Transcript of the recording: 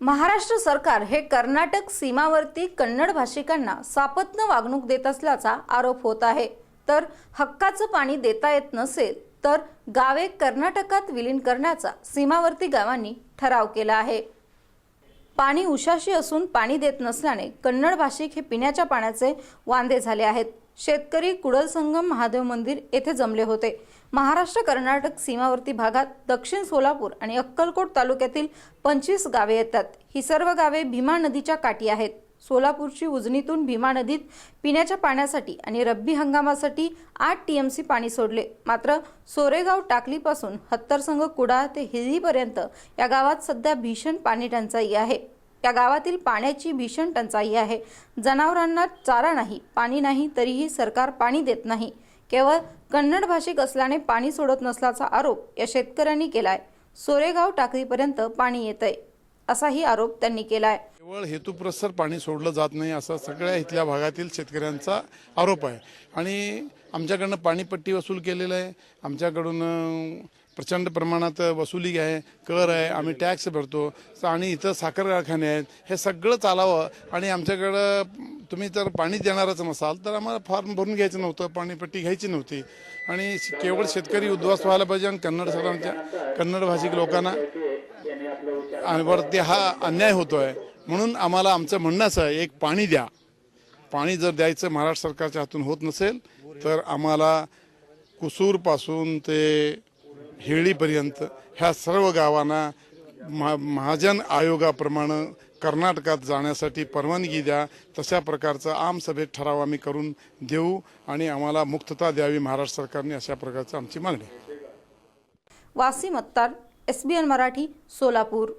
महाराष्ट्र सरकार हे कर्नाटक सीमावर्ती कन्नड भाषिकांना सापत्न वागणूक देत असल्याचा आरोप होत आहे. तर हक्काचं पाणी देता येत नसेल तर गावे कर्नाटकात विलीन करण्याचा सीमावर्ती गावांनी ठराव केला आहे. पाणी उशाशी असून पाणी देत नसल्याने कन्नड भाषिक हे पिण्याच्या पाण्याचे वांदे झाले आहेत. शेतकरी कुडल संगम महादेव मंदिर येथे जमले होते. महाराष्ट्र कर्नाटक सीमावर्ती भागात दक्षिण सोलापूर आणि अक्कलकोट तालुक्यातील पंचवीस गावे येतात. ही सर्व गावे भीमा नदीच्या काठी आहेत. सोलापूरची उजनीतून भीमा नदीत पिण्याच्या पाण्यासाठी आणि रब्बी हंगामासाठी आठ टीएमसी पाणी सोडले. मात्र सोरेगाव टाकलीपासून हत्तरसंग कुडाळ ते हिरीपर्यंत या गावात सध्या भीषण पाणी टंचाई आहे. या गावातील पाण्याची भीषण टंचाई आहे. जनावरांना चारा नाही पाणी नाही तरीही सरकार पाणी देत नाही. केवळ कन्नड भाषिक असल्याने पाणी सोडत नसल्याचा आरोप या शेतकऱ्यांनी केलाय. सोरेगाव टाकळीपर्यंत पाणी येतंय असाही आरोप त्यांनी केलाय. केवळ हेतुपुरस्सर पाणी सोडलं जात नाही असा सगळ्या इथल्या भागातील शेतकऱ्यांचा आरोप आहे. आणि आमच्याकडनं पाणीपट्टी वसूल केलेलं आहे. आमच्याकडून प्रचंड प्रमाणात वसुली आहे कर आहे आम्ही टॅक्स भरतो. आणि इथं साखर कारखाने आहेत. हे सगळं चालावं. आणि आमच्याकडं तुम्ही जर पाणी देणारच नसाल तर आम्हाला फॉर्म भरून घ्यायचं नव्हतं पाणीपट्टी घ्यायची नव्हती. आणि श- केवळ शेतकरी उद्ध्वस्त व्हायला पाहिजे आणि कन्नड सरांच्या कन्नड भाषिक लोकांना आणि वरती हा अन्याय होतोय. म्हणून आम्हाला आमचं म्हणणं असं आहे एक पाणी द्या. पाणी जर द्यायचं महाराष्ट्र सरकारच्या हातून होत नसेल तर आम्हाला कुसूरपासून ते हेळीपर्यंत ह्या सर्व गावांना महा महाजन आयोगाप्रमाणे कर्नाटकात जाण्यासाठी परवानगी द्या तशा प्रकारचा आमसभेत ठराव आम्ही करून देऊ आणि आम्हाला मुक्तता द्यावी महाराष्ट्र सरकारने अशा प्रकारची आमची मागणी आहे. S B SBN Marathi Solapur